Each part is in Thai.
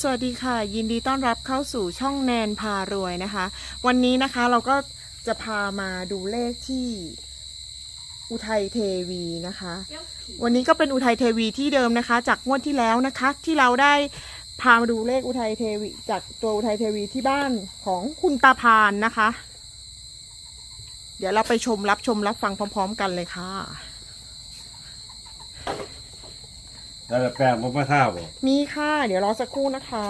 สวัสดีค่ะ ยินดีต้อนรับเข้าสู่ช่องแนนพารวยนะคะ วันนี้นะคะเราก็จะพามาดูเลขที่อุทัยเทวีนะคะ วันนี้ก็เป็นอุทัยเทวีที่เดิมนะคะ จากงวดที่แล้วนะคะ ที่เราได้พามาดูเลขอุทัยเทวี จากตัวอุทัยเทวีที่บ้านของคุณตาพานนะคะ เดี๋ยวเราไปชมรับชมรับฟังพร้อม ๆ กันเลยค่ะ แล้วแป้งมันมาท่าบ่มีค่ะ เดี๋ยวรอสักครู่นะคะ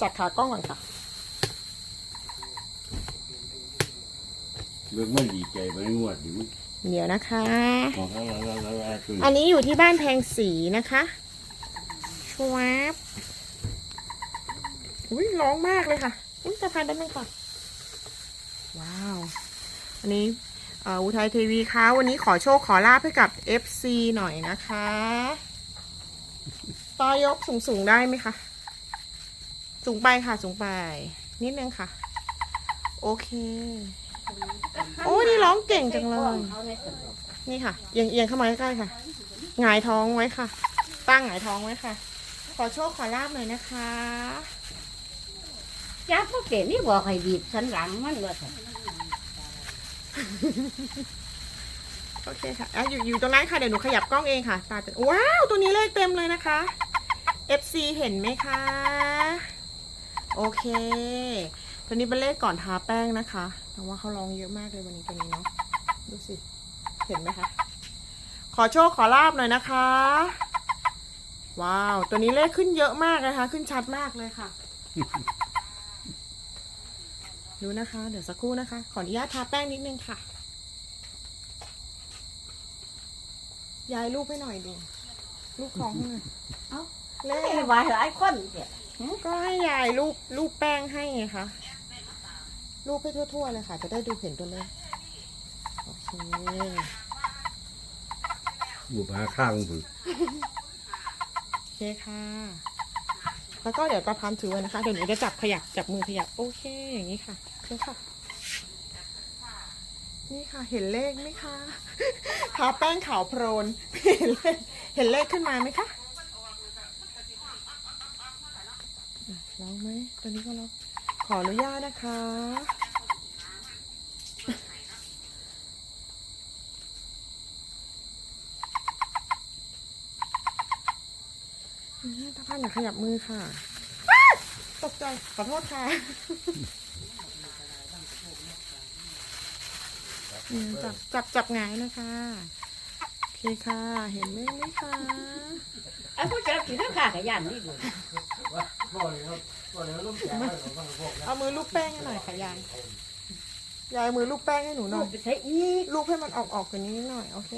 จัดขากล้องก่อนค่ะเรื่องไม่ดีใจไปงวดอยู่เดี๋ยวนะคะ ของเขาแล้วแล้วแล้วคืออันนี้อยู่ที่บ้านแพงสีนะคะชวบอุ้ยร้องมากเลยค่ะ อุ้ยสะพานด้านนึงค่ะ ว้าว อันนี้เอ่ออุทัยเทวีคะวันนี้ขอโชคขอลาบให้กับ FC หน่อยนะคะ ต่อยกสูงสูงๆได้ไหมคะสูงไปค่ะสูงไป นิดนึงค่ะ โอเค โอ้นี่ร้องเก่งจังเลย นี่ค่ะเอียงเอียงเข้ามาใกล้ๆค่ะหงายท้องไว้ค่ะ ตั้งหงายท้องไว้ค่ะ ขอโชคขอลาบหน่อยนะคะจับพวกเก๋นี่บอกให้บีบสันหลังมันว่าซั่นโอเคค่ะอะอยู่อยู่ตรงนั้นค่ะ เดี๋ยวหนูขยับกล้องเองค่ะ ตาจะว้าว ตัวนี้เลขเต็มเลยนะคะ FC เห็นไหมคะ โอเค ตัวนี้เป็นเลขก่อนทาแป้งนะคะแต่ว่าเขาลองเยอะมากเลยวันนี้ตัวนี้เนาะ ดูสิ เห็นไหมคะ ขอโชคขอลาบหน่อยนะคะ ว้าว ตัวนี้เลขขึ้นเยอะมากนะคะ ขึ้นชัดมากเลยค่ะ ดูนะคะ เดี๋ยวสักครู่นะคะ ขออนุญาตทาแป้งนิดนึงค่ะ ย้ายรูปให้หน่อยดิรูปของให้หน่อยเอ้า เลไม่ขไหวหลายคนเสียก็ให้ยายรูปรูปแป้งให้ไงคะรูปให้ทั่วๆเลยค่ะ จะได้ดูเห็นตัวเลขโอเคบุพาข้างบุโอเคค่ะ แล้วก็เดี๋ยวตาพันถือไว้นะคะ เดี๋ยวหนูจะจับขยับจับมือขยับโอเค อย่างนี้ค่ะเชื่อค่ะ นี่ค่ะเห็นเลขไหมคะทาแป้งขาวโพลนเห็นเลขเห็นเลขขึ้นมาไหมคะ อะลองไหมตัวนี้ก็ลองขออนุญาตนะคะอืมตาพันอย่าขยับมือค่ะ ตกใจ ขอโทษค่ะจับจับจับหงนะคะโอเคค่ะ เห็นเลขไหมคะไอ้ผู้จับกินข้าขากับยันนี่ดู เอามือลูบแป้งให้หน่อยค่ะยาย ยายเอามือลูบแป้งให้หนูหน่อยไปใช้อีกลูบให้มันออกออกกว่านี้หน่อยโอเค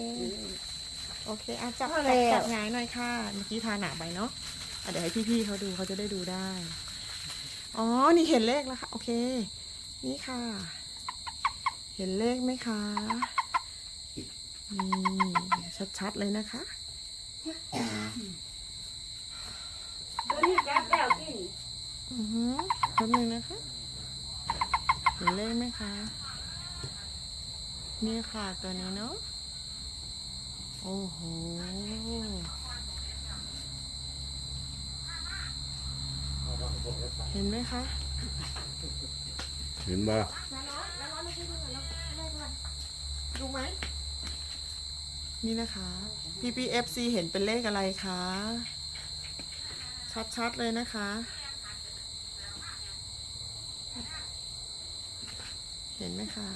โอเคอะจับเอาจัแล้บวจับหงายหน่อยค่ะ เมื่อกี้ทาหนาไปเนาะอะเดี๋ยวให้พี่ๆเขาดูเขาจะได้ดูได้ อ๋อ นี่เห็นเลขแล้วค่ะ โอเค นี่ค่ะ เห็นเลขไหมคะนี่ชัดๆเลยนะคะ ตัวนี้จับแล้วกิน อือฮึแป๊บนึงนะคะ เห็นเลขไหมคะ นี่ค่ะตัวนี้เนาะ โอ้โห เห็นไหมคะ เห็นบ่ดูไหม นี่นะคะ PPFC เห็นเป็นเลขอะไรคะ ชัดๆเลยนะคะ เห็นไหมคะ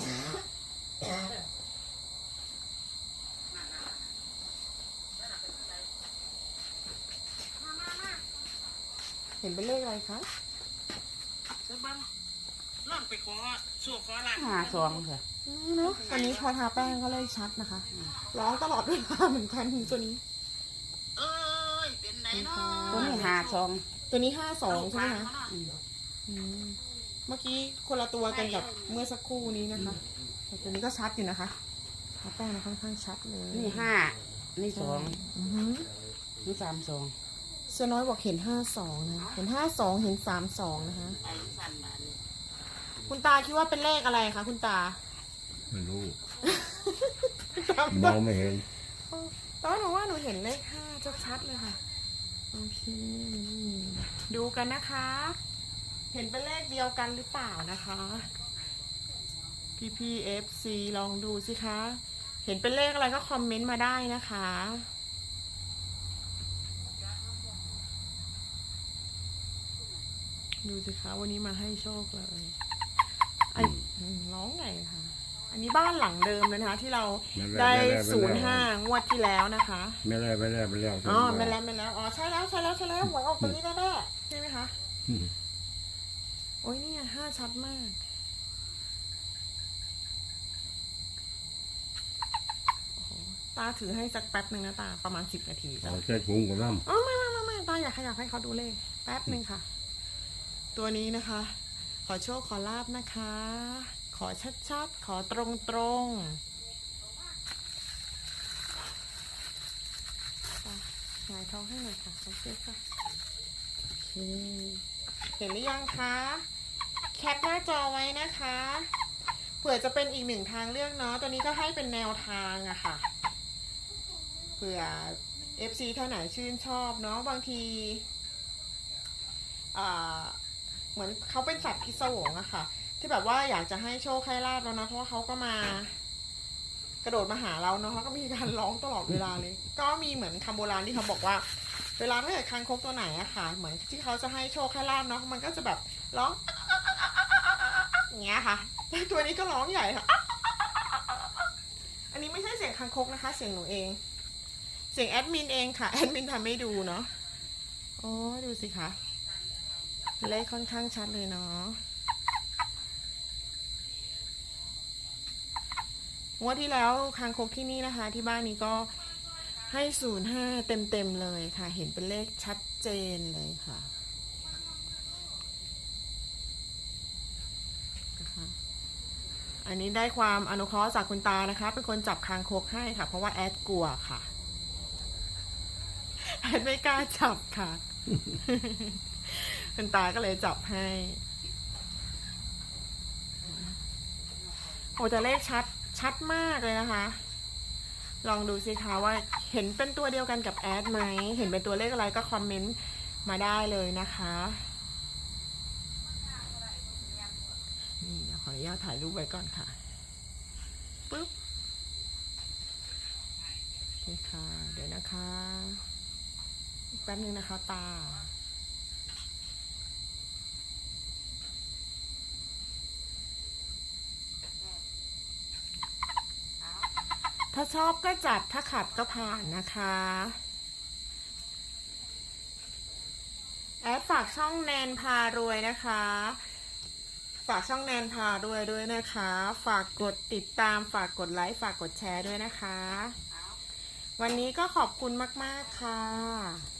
เห็นเป็นเลขอะไรคะห้าสองค่ะอืมเนาะตัวนี้พอทาแป้งก็เลยชัดนะคะ ร้องตลอดเวลาเหมือนกันตัวนี้ เอ้ย เป็นไหนเนาะตัวนี้ห้าสอง ตัวนี้ห้าสองใช่ไหมคะอืมอืม เมื่อกี้คนละตัวกันกับเมื่อสักครู่นี้นะคะแต่ตัวนี้ก็ชัดอยู่นะคะทาแป้งมันค่อนข้างชัดเลยนี่ห้านี่สองอือหือนี่สามสองเสื้อน้อยบอกเห็นห้าสองนะ เห็นห้าสองเห็นสามสองนะคะไอ้สันบาดนี่คุณตาคิดว่าเป็นเลขอะไรคะคุณตา ไม่รู้ตามมองไม่เห็นตอนหนูว่าหนูเห็นเลขห้าชัดๆเลยค่ะ โอเค ดูกันนะคะ เห็นเป็นเลขเดียวกันหรือเปล่านะคะ พี่พีเอฟซีลองดูสิคะ เห็นเป็นเลขอะไรก็คอมเมนต์มาได้นะคะดูสิคะวันนี้มาให้โชคเลยไอ้อืมร้องไงคะอันนี้บ้านหลังเดิมเลยนะคะ ที่เราได้ศูนย์ห้างวดที่แล้วนะคะ ไม่ได้ไม่ได้ไม่ได้อ๋อไม่แล้วไม่แล้วอ๋อใช่แล้วใช่แล้วใช่แล้วหวยออกตรงนี้แน่ๆใช่ไหมคะอืม โอ้ยเนี่ยห้าชัดมากโอ้โหตาถือให้สักแป๊บหนึ่งนะตา ประมาณสิบนาทีจ้ะเอาใส่ถุงกับน้อ๋อไม่ไม่ไม่ไม่ตาอยากขยับให้เขาดูเลขแป๊บหนึ่งค่ะ ตัวนี้นะคะ ขอโชคขอลาบนะคะ ขอชัดๆ ขอตรงๆอะหงายท้องให้หน่อยค่ะโอเคค่ะโอเคเห็นหรือยังคะ แคปหน้าจอไว้นะคะ เผื่อจะเป็นอีกหนึ่งทางเลือกเนาะ ตัวนี้ก็ให้เป็นแนวทางอะค่ะ เผื่อ FC ท่านไหนชื่นชอบเนาะ บางทีเหมือนเขาเป็นสัตว์พิศวงอะค่ะ ที่แบบว่าอยากจะให้โชคให้ลาบแล้วนะ เพราะว่าเขาก็มากระโดดมาหาเราเนาะเขาก็มีการร้องตลอดเวลาเลย ก็มีเหมือนคำโบราณที่เขาบอกว่า เวลาถ้าเกิดคางคกตัวไหนอะค่ะ เหมือนที่เขาจะให้โชคให้ลาบเนาะมันก็จะแบบร้อง อย่างเงี้ยค่ะตัวนี้ก็ร้องใหญ่ค่ะ อันนี้ไม่ใช่เสียงคางคกนะคะ เสียงหนูเอง เสียงแอดมินเองค่ะ แอดมินทำให้ดูเนาะ โอ้ดูสิคะเลขค่อนข้างชัดเลยเนาะงวดที่แล้วคางคกที่นี่นะคะ ที่บ้านนี้ก็ให้ศูนย์ห้าเต็มเต็มๆเลยค่ะ เห็นเป็นเลขชัดเจนเลยค่ะ อันนี้ได้ความอนุเคราะห์จากคุณตานะคะ เป็นคนจับคางคกให้ค่ะ เพราะว่าแอดกลัวค่ะ แอดไม่กล้าจับค่ะ คุณตาก็เลยจับให้ โอ้แต่เลขชัดชัดมากเลยนะคะ ลองดูสิคะว่าเห็นเป็นตัวเดียวกันกับแอดไหม เห็นเป็นตัวเลขอะไรก็คอมเมนต์มาได้เลยนะคะ นี่ ขออนุญาตถ่ายรูปไว้ก่อนค่ะปึ๊บโอเคค่ะ เดี๋ยวนะคะอีกแป๊บนึงนะคะตาถ้าชอบก็จัด ถ้าขัดก็ผ่านนะคะ แอดฝากช่องแนนพารวยนะคะ ฝากช่องแนนพาด้วยด้วยนะคะ ฝากกดติดตาม ฝากกดไลค์ ฝากกดแชร์ด้วยนะคะ วันนี้ก็ขอบคุณมาก ๆ ค่ะ